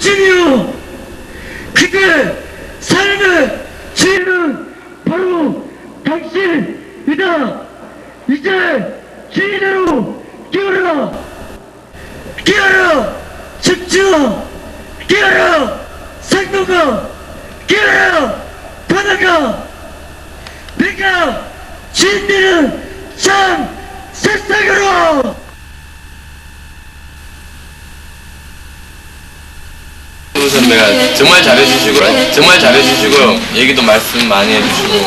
정치인이요. 그때 삶의 주인은 바로 당신이다. 이제 주인으로 깨어라. 깨어라. 집주와 깨어라. 생동가 깨어라. 바다가 내가 주인되는 참 세상으로 우 선배가 정말 잘해주시고 정말 잘해주시고 얘기도 말씀 많이 해주시고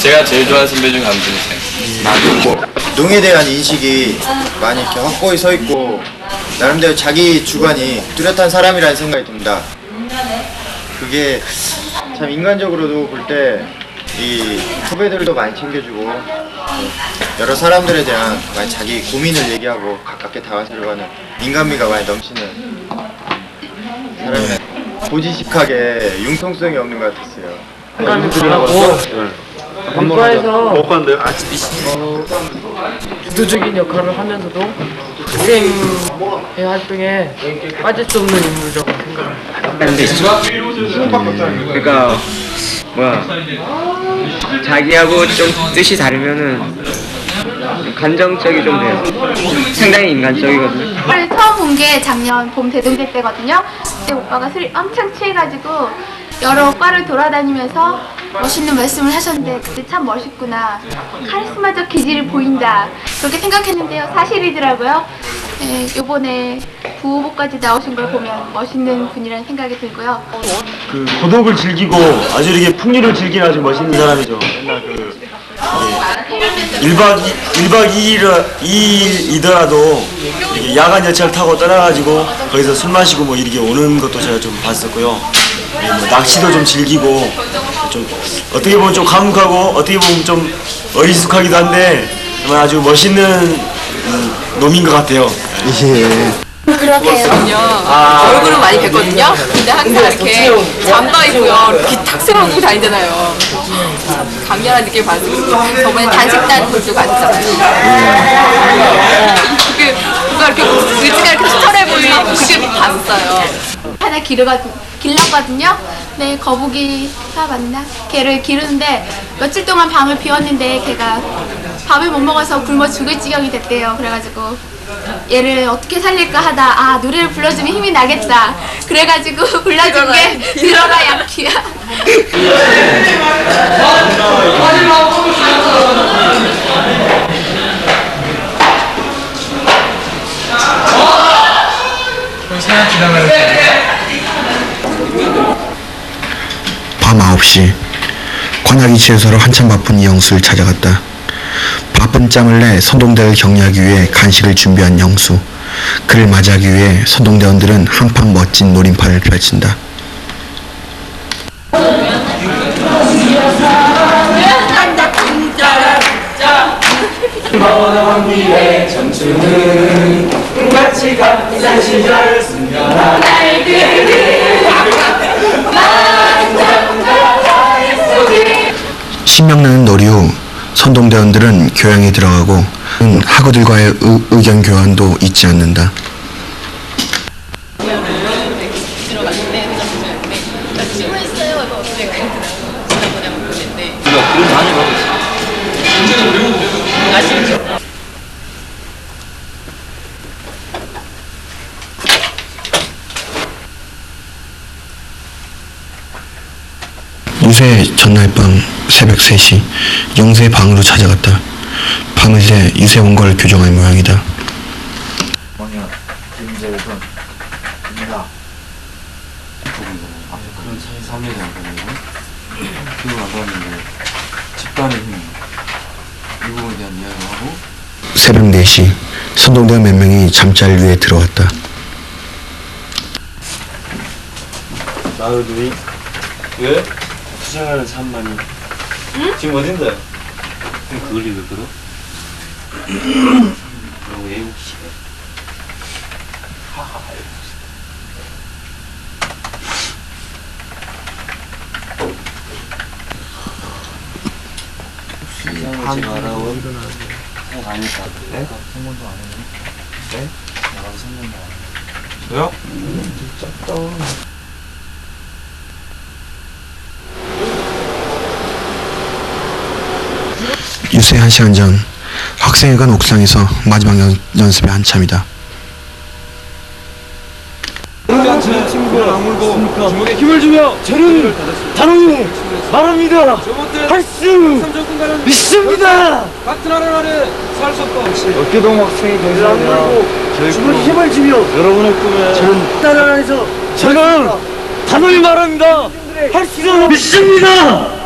제가 제일 좋아하는 선배 중에 한 분이세요. 농에 대한 인식이 많이 이렇게 확고히 서 있고 나름대로 자기 주관이 뚜렷한 사람이라는 생각이 듭니다. 그게 참 인간적으로도 볼 때 이 후배들도 많이 챙겨주고 여러 사람들에 대한 많이 자기 고민을 얘기하고 가깝게 다가서려고 하는 인간미가 많이 넘치는 보지식하게 융통성이 없는 것 같았어요. 국가에서 주도적인 역할을 하면서도 학생의 활동에 빠질 수 없는 인물이라고 생각합니다. 그러니까 뭐야. 자기하고 좀 뜻이 다르면은 감정적이 좀 돼요. 상당히 인간적이거든요. 오빠를 처음 본 게 작년 봄 대동제 때거든요. 그때 오빠가 술이 엄청 취해가지고 여러 과를 돌아다니면서 멋있는 말씀을 하셨는데 그때 참 멋있구나. 카리스마적 기질이 보인다. 그렇게 생각했는데요. 사실이더라고요. 네, 요번에 부후보까지 나오신 걸 보면 멋있는 분이라는 생각이 들고요. 그 고독을 즐기고 아주 이렇게 풍류를 즐기는 아주 멋있는 사람이죠. 맨날 그 예, 1박 2, 1박 2일, 2일이더라도 이렇게 야간 열차를 타고 떠나가지고 거기서 술 마시고 뭐 이렇게 오는 것도 제가 좀 봤었고요. 예, 뭐 낚시도 좀 즐기고 좀 어떻게 보면 좀 감옥하고 어떻게 보면 좀 어리숙하기도 한데 정말 아주 멋있는 음, 놈인 것 같아요. 얼굴은 많이 뵀거든요. 근데 항상 이렇게 잠바 입고요. 이렇게 탁 세우고 다니잖아요. 참 강렬한 느낌을 받았어요. 저번에 단식단 돌도 가셨잖아요. 그게 뭔가 이렇게 의지가 이렇게 투철해 보이고 그게 봤어요. 하나 기르가, 길렀거든요. 네, 거북이가 맞나? 걔를 기르는데 며칠 동안 밤을 비웠는데 걔가 밥을 못 먹어서 굶어 죽을 지경이 됐대요. 그래가지고 얘를 어떻게 살릴까 하다 아 노래를 불러주면 힘이 나겠다. 그래가지고 불러준 게 들어가 양키야. 밤 9시 관악이 지에서로 한참 바쁜 이영수를 찾아갔다. 짬을 내 선동대를 격려하기 위해 간식을 준비한 영수. 그를 맞이하기 위해 선동대원들은 한판 멋진 노림판을 펼친다. 신명나는 놀이 후 선동대원들은 교양에 들어가고 학우들과의 의, 의견 교환도 잊지 않는다. 유세 전날 밤 새벽 3시 영세 방으로 찾아갔다. 밤을 새 유세 온걸 교정할 모양이다. 그런 차이 살려야 되거든요. 그걸 안 봤는데 집단의 힘, 이 부분에 대한 이야기를 하고 새벽 4시 선동대원 몇 명이 잠자리 위에 들어왔다. 나의 눈이 왜? 수정하는 산만이 지금 어딘데? 그걸 왜 그러? 너무 애국시 하지 마라고 생각 안 했다. 네? 성공도 안 했네. 네? 나가서 성공도 안 했네. 저요? 유세 한 시간 전 학생회관 옥상에서 마지막 연, 연습의 한참이다. 힘을 주며 저는 단호히 말합니다. 할수 있습니다. 어깨동 학생이 되시라고 주문 힘을 주며 여러분의 꿈에 저는 안에서 저는 단호히 말합니다. 할수 있습니다.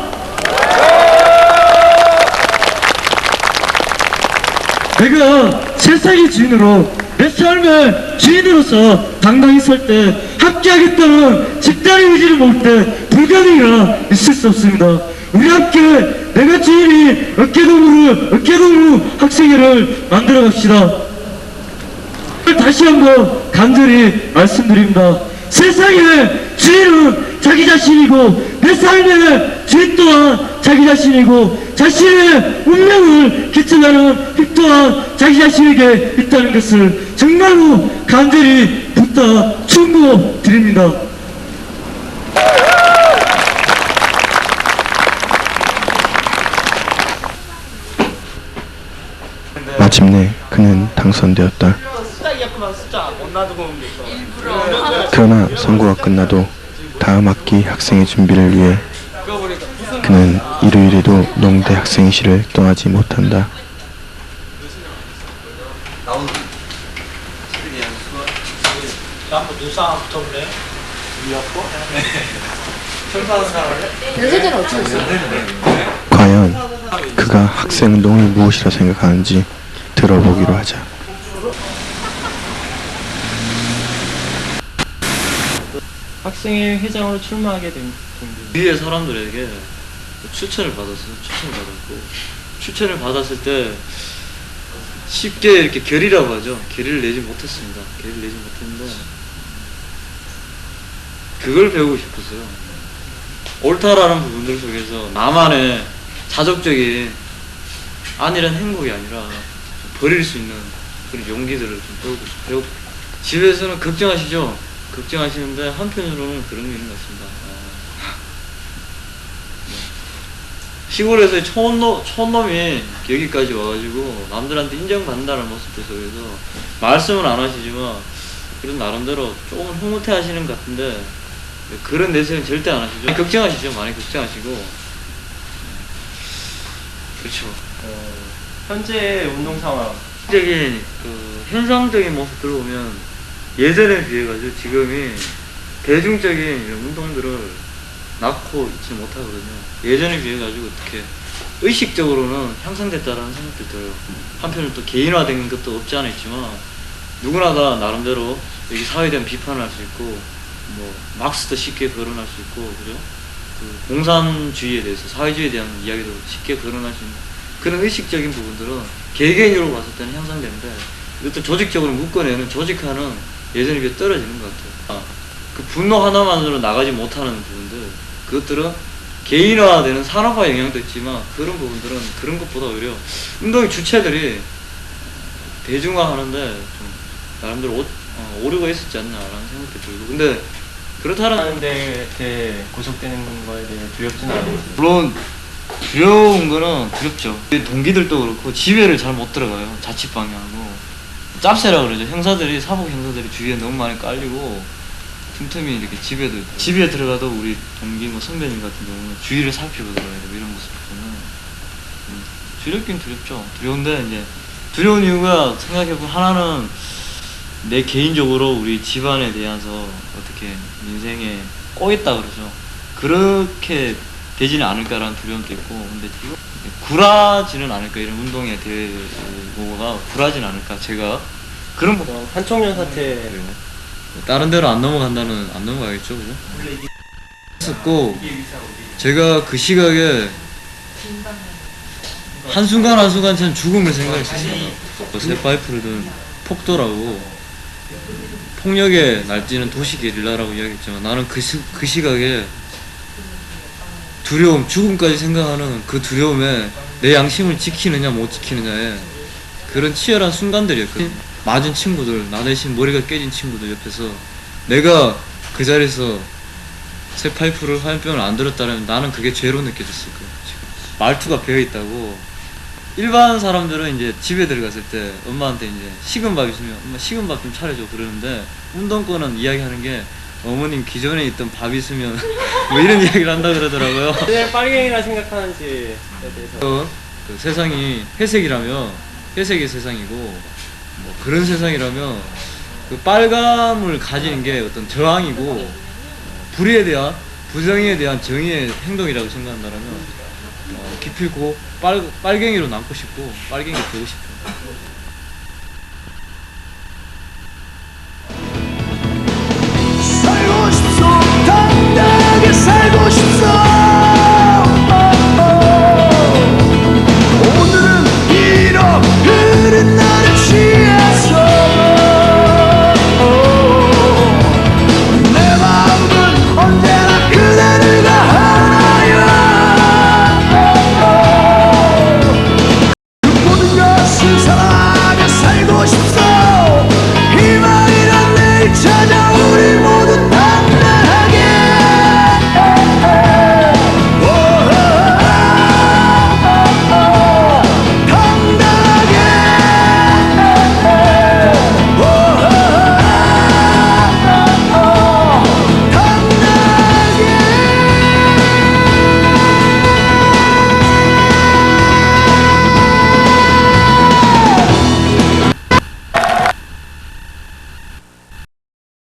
내가 세상의 주인으로 내 삶의 주인으로서 당당히 설 때 함께하겠다는 집단의 의지를 모을 때 불가능이라 있을 수 없습니다. 우리 함께 내가 주인이 어깨동무를 어깨동무 학생회를 만들어 갑시다. 다시 한번 간절히 말씀드립니다. 세상의 주인은 자기 자신이고 내 삶의 주인 또한 자기 자신이고 자신의 운명을 결정하는 힘 또한 자기 자신에게 있다는 것을 정말로 간절히 부탁 충고드립니다. 마침내 그는 당선되었다. 그러나 선거가 끝나도 다음 학기 학생의 준비를 위해 그는 일요일에도 농대 학생회실을 떠나지 못한다. 과연 그가 학생 운동을 무엇이라 생각하는지 들어보기로 하자. 학생회 회장으로 출마하게 된 위에 사람들에게 추천을 받았어요. 추천을 받았고 추천을 받았을 때 쉽게 이렇게 결의라고 하죠. 결의를 내지 못했습니다. 결의를 내지 못했는데 그걸 배우고 싶었어요. 옳다라는 부분들 속에서 나만의 자족적인 안일한 행복이 아니라 좀 버릴 수 있는 그런 용기들을 좀 배우고 싶, 배우고 집에서는 걱정하시죠. 걱정하시는데 한편으로는 그런 게 있는 것 같습니다. 아, 네. 시골에서 촌놈, 촌놈이 여기까지 와가지고 남들한테 인정받는다는 모습들 속에서 말씀은 안 하시지만 그래도 나름대로 조금 흐뭇해 하시는 것 같은데 그런 내세는 절대 안 하시죠. 걱정하시죠. 많이 걱정하시고. 네. 그렇죠. 어, 현재 운동 상황 적인 그 현상적인 모습들을 보면 예전에 비해 가지고 지금이 대중적인 이런 운동들을 낳고 있지 못하거든요. 예전에 비해 가지고 어떻게 의식적으로는 향상됐다라는 생각도 들어요. 한편으로 또 개인화된 것도 없지 않아 있지만 누구나 다 나름대로 여기 사회에 대한 비판을 할 수 있고 뭐 막스도 쉽게 거론할 수 있고 그죠? 그 공산주의에 대해서 사회주의에 대한 이야기도 쉽게 거론할 수 있는 그런 의식적인 부분들은 개개인으로 봤을 때는 향상되는데 이것도 조직적으로 묶어내는 조직화는 예전에 비해 떨어지는 것 같아요. 아, 그 분노 하나만으로 나가지 못하는 부분들 그것들은 개인화되는 산업화 영향도 있지만 그런 부분들은 그런 것보다 오히려 운동의 주체들이 대중화하는데 좀 나름대로 오, 어, 오류가 있었지 않나라는 생각도 들고 근데 그렇다는 하는데 대해 구속되는 거에 대해 두렵진 않아요. 물론 두려운 거는 두렵죠. 동기들도 그렇고 지배를 잘 못 들어가요. 자칫 방해하고 짭새라 그러죠. 형사들이 사복 형사들이 주위에 너무 많이 깔리고 틈틈이 이렇게 집에도 집에 들어가도 우리 동기 뭐 선배님 같은 경우는 주위를 살피고 들어가야 되고 이런 모습 보면 음, 두렵긴 두렵죠. 두려운데 이제 두려운 이유가 생각해보면 하나는 내 개인적으로 우리 집안에 대해서 어떻게 인생에 꼬였다 그러죠. 그렇게 되지는 않을까라는 두려움도 있고, 근데 굴하지는 않을까 이런 운동에 대고가 굴하지는 않을까 제가 그런 부- 어, 한총련 사태 그래요. 다른 데로 안 넘어간다는 안 넘어가겠죠, 그죠? 했었고 제가 그 시각에 한 순간 한 순간 전 죽음을 생각했었어요. 새 파이프를 든 폭도라고 폭력에 날뛰는 도시 게릴라라고 이야기했지만 나는 그, 시, 그 시각에 두려움, 죽음까지 생각하는 그 두려움에 내 양심을 지키느냐 못 지키느냐에 그런 치열한 순간들이었거든요. 맞은 친구들 나 대신 머리가 깨진 친구들 옆에서 내가 그 자리에서 새 파이프를 화염병을 안 들었다면 나는 그게 죄로 느껴졌을 거예요 지금. 말투가 배어 있다고. 일반 사람들은 이제 집에 들어갔을 때 엄마한테 이제 식은 밥 있으면 엄마 식은 밥 좀 차려줘 그러는데 운동권은 이야기하는 게 어머님 기존에 있던 밥 있으면 뭐 이런 이야기를 한다 그러더라고요. 왜 빨갱이라 생각하는지에 대해서. 어, 그 세상이 회색이라면 회색의 세상이고 뭐 그런 세상이라면 그 빨감을 가지는 게 어떤 저항이고 어, 불의에 대한 부정에 대한 정의의 행동이라고 생각한다면 어, 기필코 빨, 빨갱이로 남고 싶고 빨갱이 되고 싶어요.